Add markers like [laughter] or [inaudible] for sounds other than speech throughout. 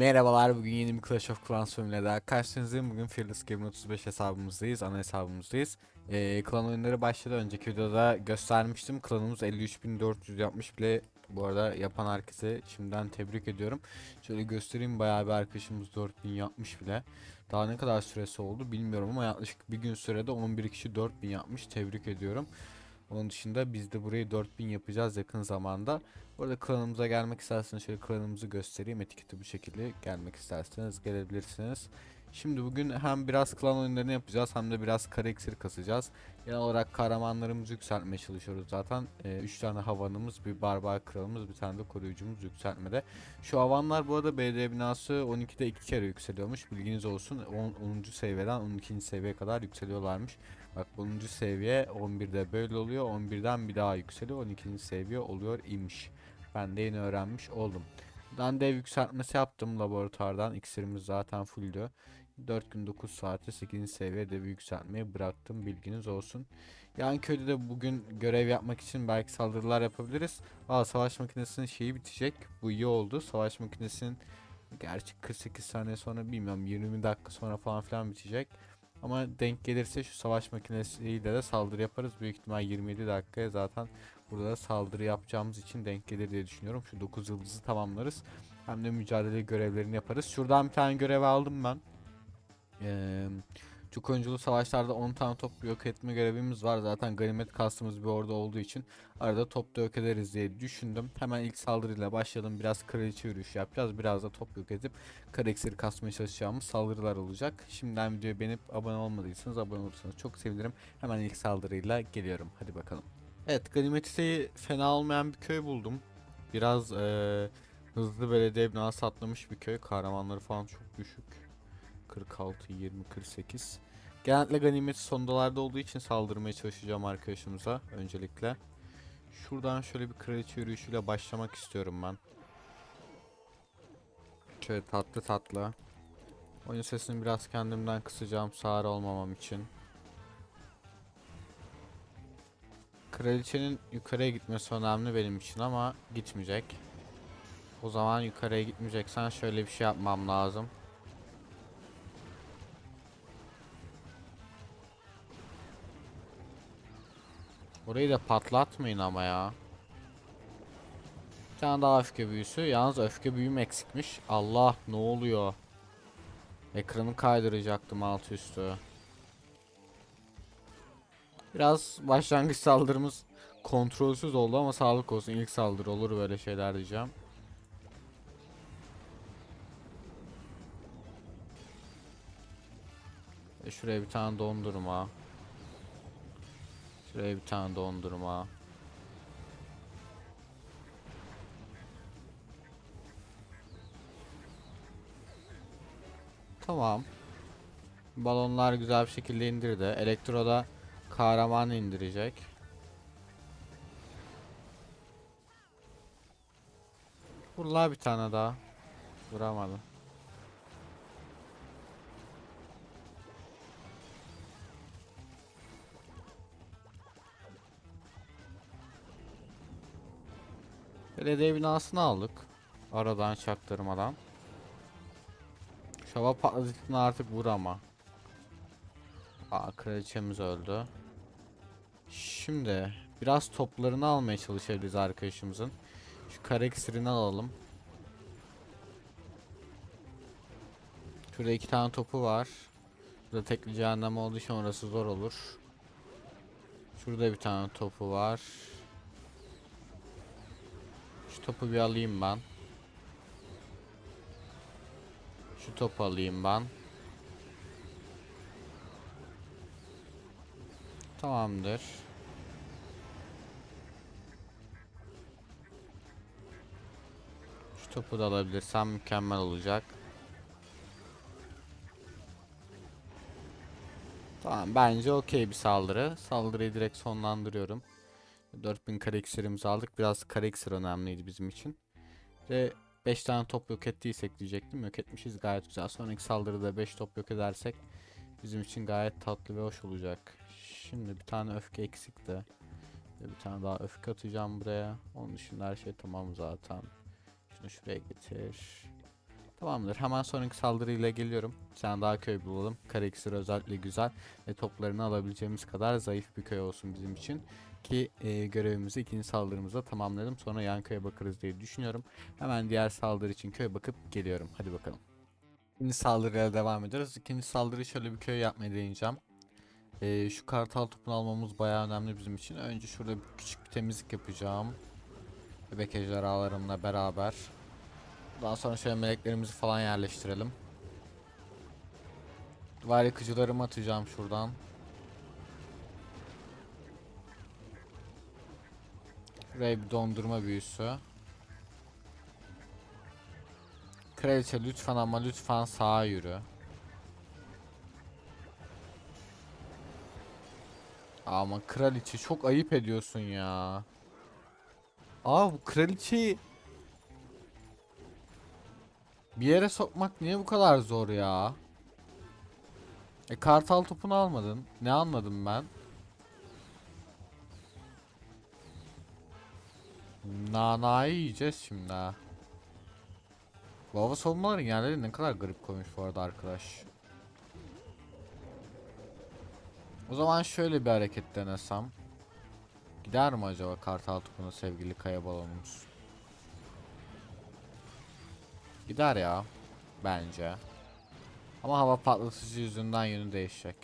Merhabalar bugün yeni bir Clash of Clans bölümüyle daha karşınızdayım. Bugün Fearless Gamer 35 hesabımızdayız, ana hesabımızdayız. Ee, klan oyunları başladı. Önceki videoda göstermiştim. Klanımız 53.400 yapmış bile. Bu arada yapan herkese şimdiden tebrik ediyorum. Şöyle göstereyim bayağı bir arkadaşımız 4000 yapmış bile. Daha ne kadar süresi oldu bilmiyorum ama yaklaşık bir gün sürede 11 kişi 4000 yapmış. Tebrik ediyorum. Onun dışında biz de burayı 4000 yapacağız yakın zamanda. Bu arada klanımıza gelmek isterseniz şöyle klanımızı göstereyim. Etiketi bu şekilde gelmek isterseniz gelebilirsiniz. Şimdi bugün hem biraz klan oyunlarını yapacağız hem de biraz kara iksir kasacağız. Genel olarak kahramanlarımızı yükseltmeye çalışıyoruz zaten. 3 tane havanımız, bir barbar kralımız, bir tane de koruyucumuz yükseltmede. Şu havanlar bu arada BD binası 12'de 2 kere yükseliyormuş. Bilginiz olsun 10. 10. seviyeden 12. seviyeye kadar yükseliyorlarmış. Bak 10. seviye 11'de böyle oluyor. 11'den bir daha yükseliyor. 12. seviye oluyor imiş. Ben de yeni öğrenmiş oldum. Ben dev yükseltmesi yaptım laboratuvardan. İksirimiz zaten fulldü. 4 gün 9 saate 8. seviye dev yükseltmeyi bıraktım. Bilginiz olsun. Yan köyde de bugün görev yapmak için belki saldırılar yapabiliriz. Aa savaş makinesinin şeyi bitecek. Bu iyi oldu. Savaş makinesinin gerçi 48 saniye sonra bilmiyorum 20 dakika sonra falan filan bitecek. Ama denk gelirse şu savaş makinesiyle de saldırı yaparız. Büyük ihtimal 27 dakikaya zaten burada da saldırı yapacağımız için denk gelir diye düşünüyorum. Şu 9 yıldızı tamamlarız. Hem de mücadele görevlerini yaparız. Şuradan bir tane görev aldım ben. Ee, çok oyunculu savaşlarda 10 tane top yok etme görevimiz var. Zaten ganimet kastımız bir orada olduğu için arada top da yok ederiz diye düşündüm. Hemen ilk saldırıyla başlayalım. Biraz kraliçe yürüyüşü yapacağız. Biraz da top yok edip kara iksiri kasmaya çalışacağımız saldırılar olacak. Şimdiden videoyu beğenip abone olmadıysanız abone olursanız çok sevinirim. Hemen ilk saldırıyla geliyorum. Hadi bakalım. Evet Ganimetis'i fena olmayan bir köy buldum. Biraz eee, hızlı belediye binası atlamış bir köy. Kahramanları falan çok düşük. 46, 20, 48. Genellikle ganimet sondalarda olduğu için saldırmaya çalışacağım arkadaşımıza öncelikle. Şuradan şöyle bir kraliçe yürüyüşüyle başlamak istiyorum ben. Şöyle tatlı tatlı. Oyun sesini biraz kendimden kısacağım sağır olmamam için. Kraliçenin yukarıya gitmesi önemli benim için ama gitmeyecek. O zaman yukarıya gitmeyeceksen şöyle bir şey yapmam lazım. Orayı da patlatmayın ama ya. Bir tane daha öfke büyüsü. Yalnız öfke büyüm eksikmiş. Allah ne oluyor? Ekranı kaydıracaktım alt üstü. Biraz başlangıç saldırımız kontrolsüz oldu ama sağlık olsun ilk saldırı olur böyle şeyler diyeceğim. E şuraya bir tane dondurma. Şuraya bir tane dondurma. Tamam. Balonlar güzel bir şekilde indirdi. Elektroda kahraman indirecek. Vurla bir tane daha. Vuramadı. Belediye binasını aldık. Aradan çaktırmadan. Şava patlatıcını artık vur ama. Aa kraliçemiz öldü. Şimdi biraz toplarını almaya çalışabiliriz arkadaşımızın. Şu kare alalım. Şurada iki tane topu var. Burada tekli cehennem olduğu için orası zor olur. Şurada bir tane topu var. Şu topu bir alayım ben. Şu topu alayım ben. Tamamdır. Topu da alabilirsem mükemmel olacak. Tamam bence okey bir saldırı. Saldırıyı direkt sonlandırıyorum. 4000 kare iksirimizi aldık. Biraz kare iksir önemliydi bizim için. Ve 5 tane top yok ettiysek diyecektim. Yok etmişiz gayet güzel. Sonraki saldırıda 5 top yok edersek bizim için gayet tatlı ve hoş olacak. Şimdi bir tane öfke eksikti. Bir tane daha öfke atacağım buraya. Onun dışında her şey tamam zaten. Şunu şuraya getir. Tamamdır. Hemen sonraki saldırıyla geliyorum. Tane daha köy bulalım. Kare iksir özellikle güzel ve toplarını alabileceğimiz kadar zayıf bir köy olsun bizim için. Ki e, görevimizi ikinci saldırımızda tamamlayalım. Sonra yan köye bakarız diye düşünüyorum. Hemen diğer saldırı için köy bakıp geliyorum. Hadi bakalım. İkinci saldırıya devam ediyoruz. İkinci saldırıyı şöyle bir köy yapmaya deneyeceğim. E, şu kartal topunu almamız bayağı önemli bizim için. Önce şurada küçük bir temizlik yapacağım. Bebek ejderhalarımla beraber. Daha sonra şöyle meleklerimizi falan yerleştirelim. Duvar yıkıcılarımı atacağım şuradan. Şuraya bir dondurma büyüsü. Kraliçe lütfen ama lütfen sağa yürü. Ama kraliçe çok ayıp ediyorsun ya. Aa bu kraliçeyi bir yere sokmak niye bu kadar zor ya? E kartal topunu almadın. Ne anladım ben? Nanayı yiyeceğiz şimdi ha. Bu hava savunmaların yerleri ne kadar garip koymuş bu arada arkadaş. O zaman şöyle bir hareket denesem. Gider mi acaba kartal topuna sevgili kaya balonumuz? Gider ya. Bence. Ama hava patlatıcı yüzünden yönü değişecek.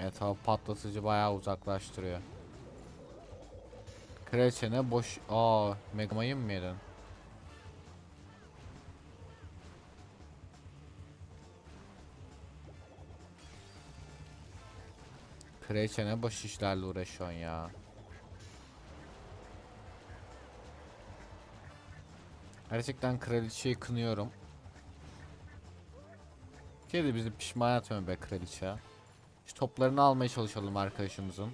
Evet hava patlatıcı bayağı uzaklaştırıyor. Kraliçe ne boş... Aa, Megamay'ı mı yedin? Kraliçe ne boş işlerle uğraşıyorsun ya. Gerçekten kraliçeyi kınıyorum. Kedi bizi pişman etme be kraliçe. Şu toplarını almaya çalışalım arkadaşımızın.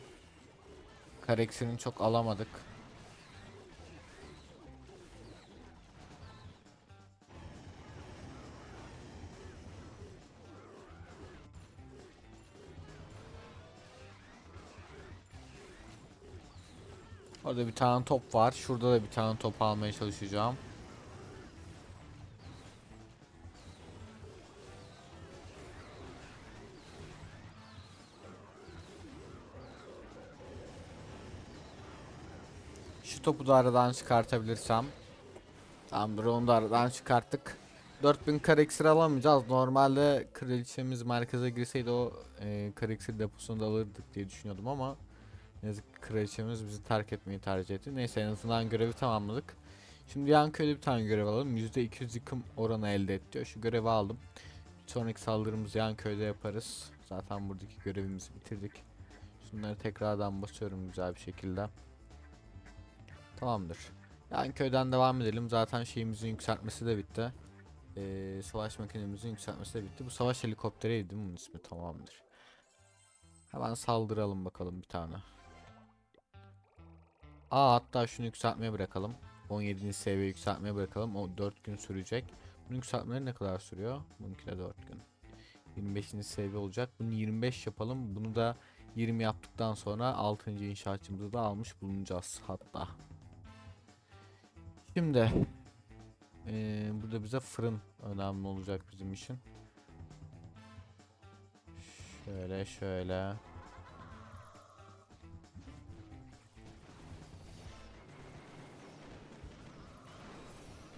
Kareksini çok alamadık. Orada bir tane top var. Şurada da bir tane top almaya çalışacağım. Şu topu da aradan çıkartabilirsem. Tamamdır onu da aradan çıkarttık. 4000 kare iksir alamayacağız. Normalde kraliçemiz merkeze girseydi o e, kare iksir deposunu da alırdık diye düşünüyordum ama ne yazık kraliçemiz bizi terk etmeyi tercih etti. Neyse en azından görevi tamamladık. Şimdi yan köyde bir tane görev alalım. %200 yıkım oranı elde et diyor. Şu görevi aldım. Sonraki saldırımızı yan köyde yaparız. Zaten buradaki görevimizi bitirdik. Şunları tekrardan basıyorum güzel bir şekilde. Tamamdır. Yani köyden devam edelim. Zaten şeyimizin yükseltmesi de bitti. Ee, savaş makinemizin yükseltmesi de bitti. Bu savaş helikopteriydi değil mi bunun ismi? Tamamdır. Hemen saldıralım bakalım bir tane. Aa hatta şunu yükseltmeye bırakalım. 17. seviye yükseltmeye bırakalım. O 4 gün sürecek. Bunun yükseltmeleri ne kadar sürüyor? Bununki de 4 gün. 25. seviye olacak. Bunu 25 yapalım. Bunu da 20 yaptıktan sonra 6. inşaatçımızı da almış bulunacağız hatta. Şimdi eee, burada bize fırın önemli olacak bizim için. Şöyle şöyle.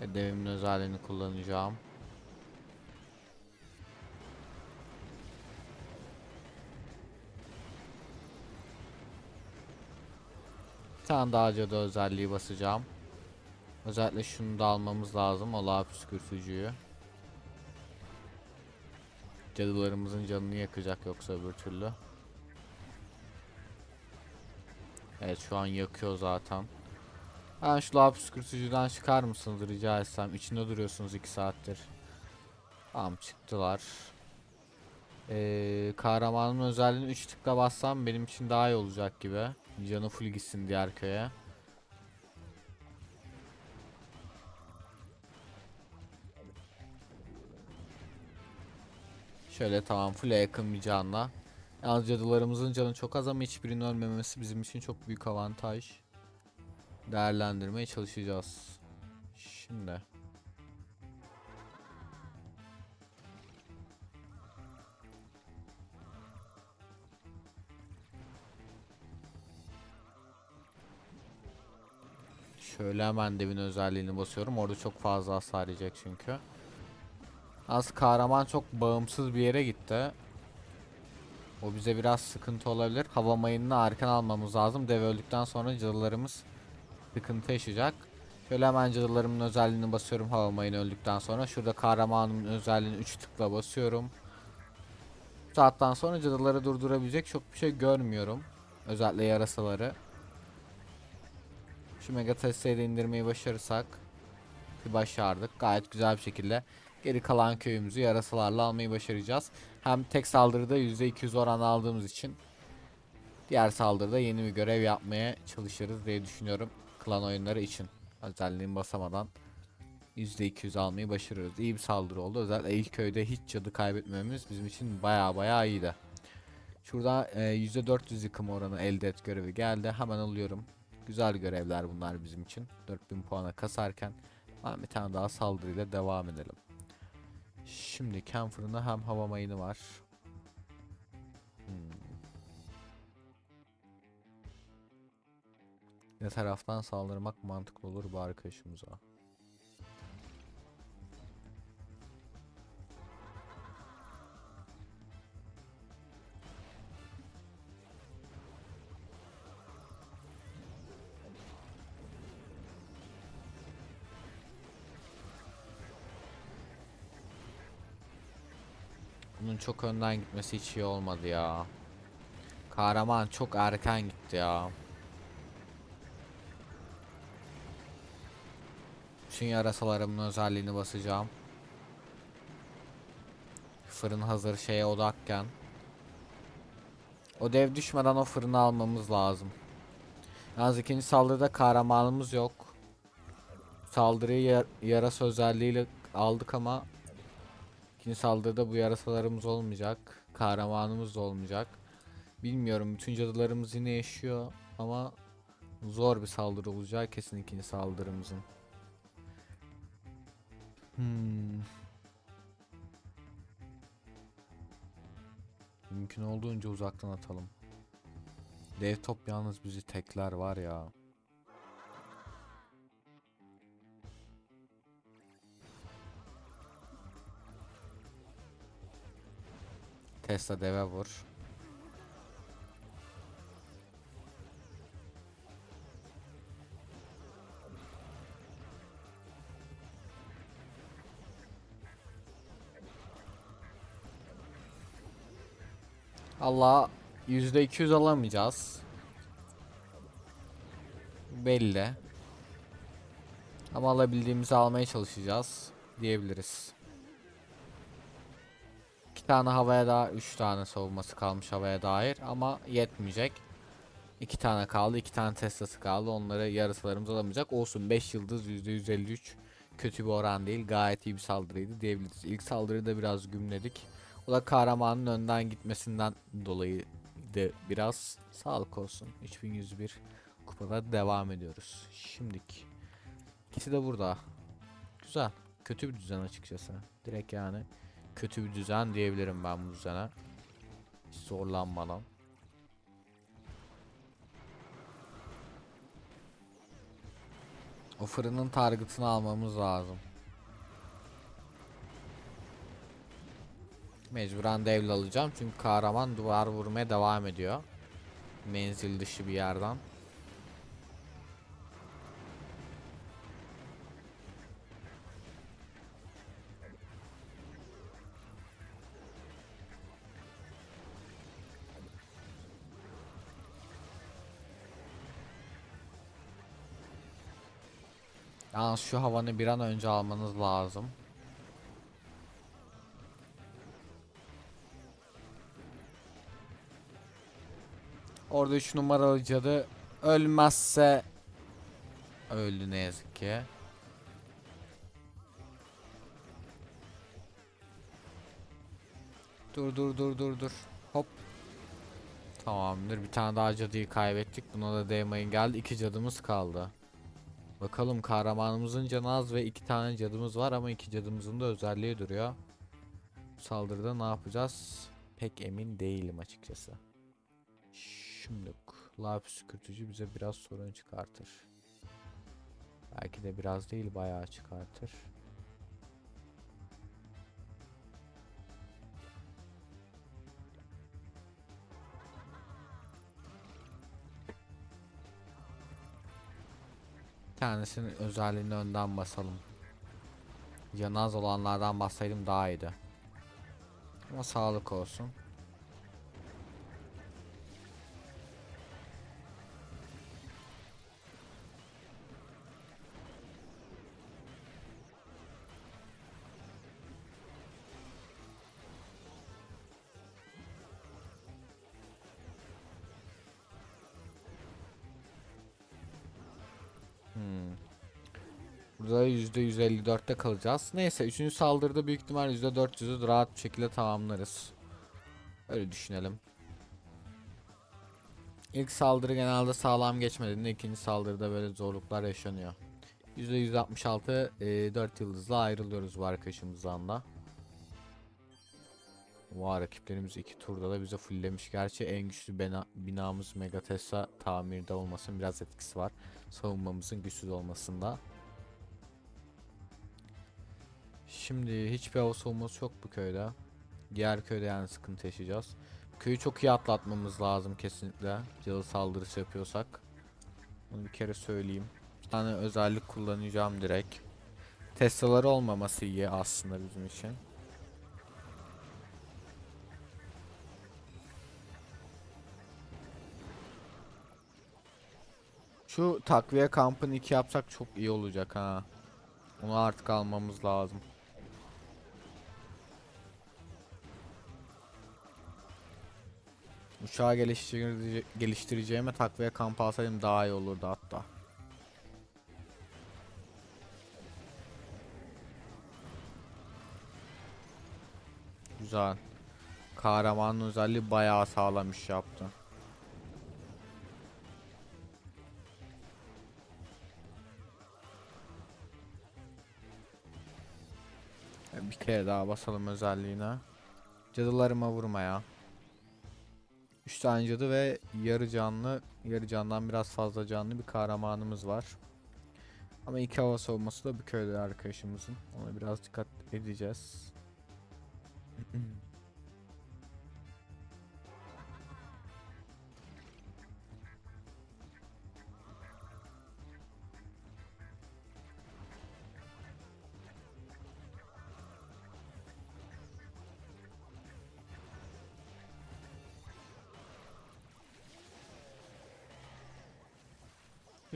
E, Devimin özelliğini kullanacağım. Bir tane daha cadı özelliği basacağım. Özellikle şunu da almamız lazım. O lav püskürtücüyü. Cadılarımızın canını yakacak yoksa öbür türlü. Evet şu an yakıyor zaten. Ben şu lav püskürtücüden çıkar mısınız rica etsem. İçinde duruyorsunuz 2 saattir. Tamam çıktılar. Ee, kahramanın özelliğini 3 tıkla bassam benim için daha iyi olacak gibi. Canı full gitsin diğer köye. Şöyle tamam full'e yakın bir canla. Yalnız cadılarımızın canı çok az ama hiçbirinin ölmemesi bizim için çok büyük avantaj. Değerlendirmeye çalışacağız. Şimdi. Şöyle hemen devin özelliğini basıyorum. Orada çok fazla hasar yiyecek çünkü. Az kahraman çok bağımsız bir yere gitti. O bize biraz sıkıntı olabilir. Hava mayınını erken almamız lazım. Dev öldükten sonra cadılarımız sıkıntı yaşayacak. Şöyle hemen cadılarımın özelliğini basıyorum hava mayını öldükten sonra. Şurada kahramanımın özelliğini 3 tıkla basıyorum. Bu saatten sonra cadıları durdurabilecek çok bir şey görmüyorum. Özellikle yarasaları. Şu mega testeyi de indirmeyi başarırsak başardık. Gayet güzel bir şekilde geri kalan köyümüzü yarasalarla almayı başaracağız. Hem tek saldırıda %200 oran aldığımız için diğer saldırıda yeni bir görev yapmaya çalışırız diye düşünüyorum. Klan oyunları için. Özelliğini basamadan %200 almayı başarıyoruz. İyi bir saldırı oldu. Özellikle ilk köyde hiç cadı kaybetmememiz bizim için baya baya iyiydi. Şurada e, %400 yıkım oranı elde et görevi geldi. Hemen alıyorum. Güzel görevler bunlar bizim için. 4000 puana kasarken ben bir tane daha saldırıyla devam edelim. Şimdi Ken fırında hem hava mayını var. Ne taraftan saldırmak mantıklı olur bu arkadaşımıza? Bunun çok önden gitmesi hiç iyi olmadı ya. Kahraman çok erken gitti ya. Bütün yarasalarımın özelliğini basacağım. Fırın hazır şeye odakken. O dev düşmeden o fırını almamız lazım. Yalnız ikinci saldırıda kahramanımız yok. Saldırıyı yar yarasa özelliğiyle aldık ama İkinci saldırıda bu yarasalarımız olmayacak. Kahramanımız da olmayacak. Bilmiyorum bütün cadılarımız yine yaşıyor ama zor bir saldırı olacak kesin ikinci saldırımızın. Hmm. Mümkün olduğunca uzaktan atalım. Dev top yalnız bizi tekler var ya. Tesla deve vur. Allah %200 alamayacağız. Belli. Ama alabildiğimizi almaya çalışacağız diyebiliriz. İki tane havaya daha üç tane savunması kalmış havaya dair ama yetmeyecek. İki tane kaldı. iki tane Tesla'sı kaldı. Onları yarısılarımız alamayacak. Olsun 5 yıldız %153 kötü bir oran değil. Gayet iyi bir saldırıydı diyebiliriz. İlk saldırıyı da biraz gümledik. O da kahramanın önden gitmesinden dolayı de biraz sağlık olsun. 3101 kupada devam ediyoruz. Şimdik. İkisi de burada. Güzel. Kötü bir düzen açıkçası. Direkt yani kötü bir düzen diyebilirim ben bu düzene. Hiç zorlanmadan. O fırının targetını almamız lazım. Mecburen devle alacağım çünkü kahraman duvar vurmaya devam ediyor. Menzil dışı bir yerden. Yalnız şu havanı bir an önce almanız lazım. Orada 3 numaralı cadı ölmezse öldü ne yazık ki. Dur dur dur dur dur. Hop. Tamamdır. Bir tane daha cadıyı kaybettik. Buna da değmeyin geldi. İki cadımız kaldı. Bakalım kahramanımızın canı az ve iki tane cadımız var ama iki cadımızın da özelliği duruyor. Bu saldırıda ne yapacağız? Pek emin değilim açıkçası. Şimdi lav püskürtücü bize biraz sorun çıkartır. Belki de biraz değil bayağı çıkartır. Tanesinin özelliğini önden basalım. Canı az olanlardan bassaydım daha iyiydi. Ama sağlık olsun. %154'te kalacağız. Neyse 3. saldırıda büyük ihtimal %400'ü rahat bir şekilde tamamlarız. Öyle düşünelim. İlk saldırı genelde sağlam geçmediğinde ikinci saldırıda böyle zorluklar yaşanıyor. %166 e, 4 yıldızla ayrılıyoruz bu arkadaşımızdan da. Var rakiplerimiz iki turda da bize fulllemiş. Gerçi en güçlü bina, binamız Megatesa tamirde olmasının biraz etkisi var. Savunmamızın güçsüz olmasında. Şimdi hiçbir hava savunması yok bu köyde. Diğer köyde yani sıkıntı yaşayacağız. Köyü çok iyi atlatmamız lazım kesinlikle. Cadı saldırısı yapıyorsak. Bunu bir kere söyleyeyim. Bir tane özellik kullanacağım direkt. Tesla'ları olmaması iyi aslında bizim için. Şu takviye kampını 2 yapsak çok iyi olacak ha. Onu artık almamız lazım. Uçağı geliştirece geliştireceğime takviye kamp alsaydım daha iyi olurdu hatta. Güzel. Kahramanın özelliği bayağı sağlam iş yaptı. Bir kere daha basalım özelliğine. Cadılarıma vurma ya. 3 tane cadı ve yarı canlı, yarı candan biraz fazla canlı bir kahramanımız var. Ama iki hava savunması da bir köyde arkadaşımızın. Ona biraz dikkat edeceğiz. [clears throat]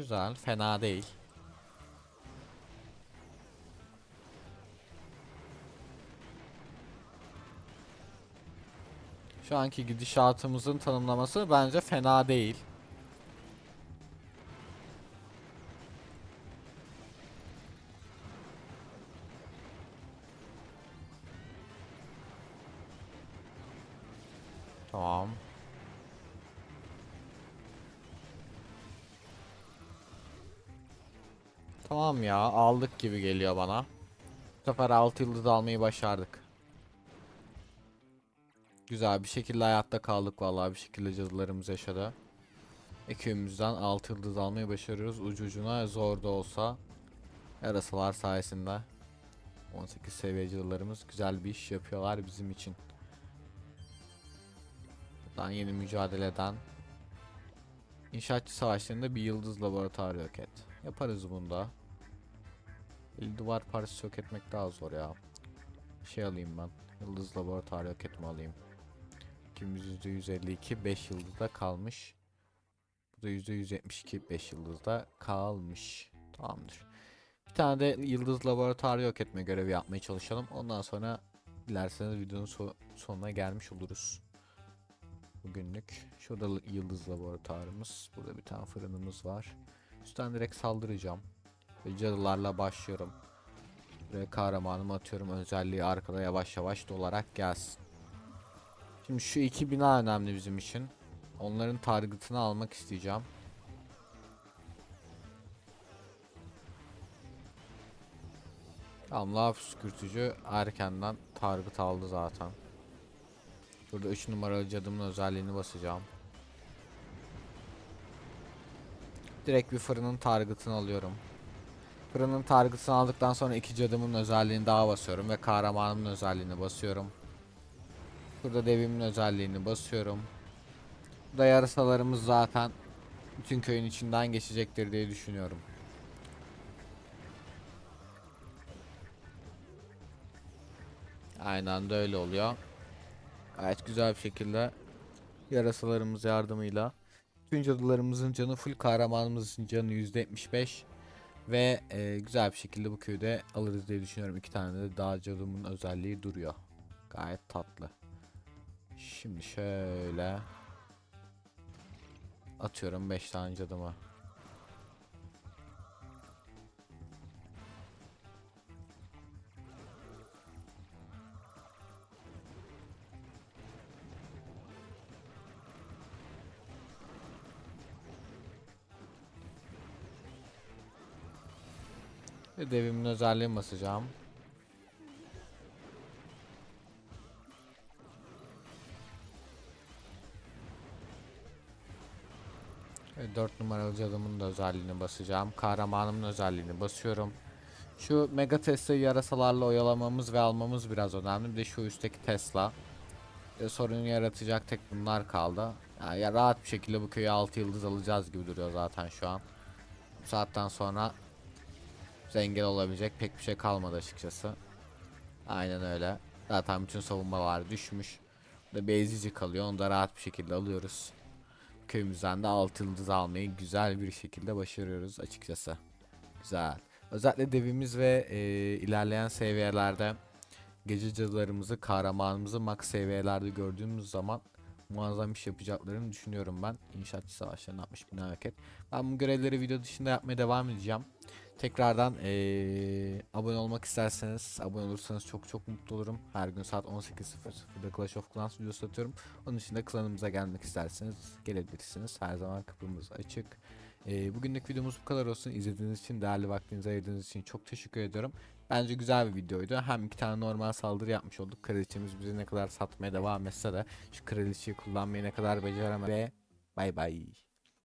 Güzel, fena değil. Şu anki gidişatımızın tanımlaması bence fena değil. Tamam. Tamam ya aldık gibi geliyor bana. Bu sefer 6 yıldız almayı başardık. Güzel bir şekilde hayatta kaldık vallahi bir şekilde cadılarımız yaşadı. Ekibimizden 6 yıldız almayı başarıyoruz. Ucu ucuna zor da olsa. Yarasalar sayesinde. 18 seviye cadılarımız güzel bir iş yapıyorlar bizim için. Buradan yeni mücadeleden. İnşaatçı savaşlarında bir yıldız laboratuvarı yok et. Yaparız bunda. El duvar parçası yok etmek daha zor ya. Şey alayım ben. Yıldız laboratuvarı yok etme alayım. Kimimiz %152 5 yıldızda kalmış. Bu da %172 5 yıldızda kalmış. Tamamdır. Bir tane de yıldız laboratuvarı yok etme görevi yapmaya çalışalım. Ondan sonra dilerseniz videonun so- sonuna gelmiş oluruz. Bugünlük. Şurada yıldız laboratuvarımız. Burada bir tane fırınımız var. Üstten direkt saldıracağım. Cadılarla başlıyorum. Ve kahramanımı atıyorum. Özelliği arkada yavaş yavaş dolarak gelsin. Şimdi şu iki bina önemli bizim için. Onların targetını almak isteyeceğim. Tamam lav püskürtücü erkenden target aldı zaten. Burada 3 numaralı cadımın özelliğini basacağım. Direkt bir fırının target'ını alıyorum. Fırının target'ını aldıktan sonra iki cadımın özelliğini daha basıyorum ve kahramanımın özelliğini basıyorum. Burada devimin özelliğini basıyorum. Burada yarasalarımız zaten bütün köyün içinden geçecektir diye düşünüyorum. Aynen de öyle oluyor. Gayet güzel bir şekilde yarasalarımız yardımıyla Tüm cadılarımızın canı full kahramanımızın canı %75 ve e, güzel bir şekilde bu köyde alırız diye düşünüyorum. İki tane de dağ özelliği duruyor. Gayet tatlı. Şimdi şöyle atıyorum 5 tane cadımı. Ve devimin özelliğini basacağım. Ve 4 numaralı cadımın da özelliğini basacağım. Kahramanımın özelliğini basıyorum. Şu Mega Tesla'yı yarasalarla oyalamamız ve almamız biraz önemli. Bir de şu üstteki Tesla. E, sorun yaratacak tek bunlar kaldı. Ya, ya rahat bir şekilde bu köyü 6 yıldız alacağız gibi duruyor zaten şu an. Bu saatten sonra bize engel olabilecek pek bir şey kalmadı açıkçası. Aynen öyle. Zaten bütün savunmalar düşmüş. Burada Beyzici kalıyor. Onu da rahat bir şekilde alıyoruz. Köyümüzden de 6 yıldız almayı güzel bir şekilde başarıyoruz açıkçası. Güzel. Özellikle devimiz ve e, ilerleyen seviyelerde gece cadılarımızı, kahramanımızı max seviyelerde gördüğümüz zaman muazzam iş yapacaklarını düşünüyorum ben. İnşaatçı savaşlarını 60 bin hareket. Ben bu görevleri video dışında yapmaya devam edeceğim. Tekrardan eee, abone olmak isterseniz abone olursanız çok çok mutlu olurum. Her gün saat 18.00'da Clash of Clans videosu atıyorum. Onun için de klanımıza gelmek isterseniz gelebilirsiniz. Her zaman kapımız açık. Eee bugünlük videomuz bu kadar olsun. İzlediğiniz için, değerli vaktinizi ayırdığınız için çok teşekkür ediyorum. Bence güzel bir videoydu. Hem iki tane normal saldırı yapmış olduk. Kraliçemiz bizi ne kadar satmaya devam etse de şu kraliçeyi kullanmayı ne kadar beceremedi. Bay bay.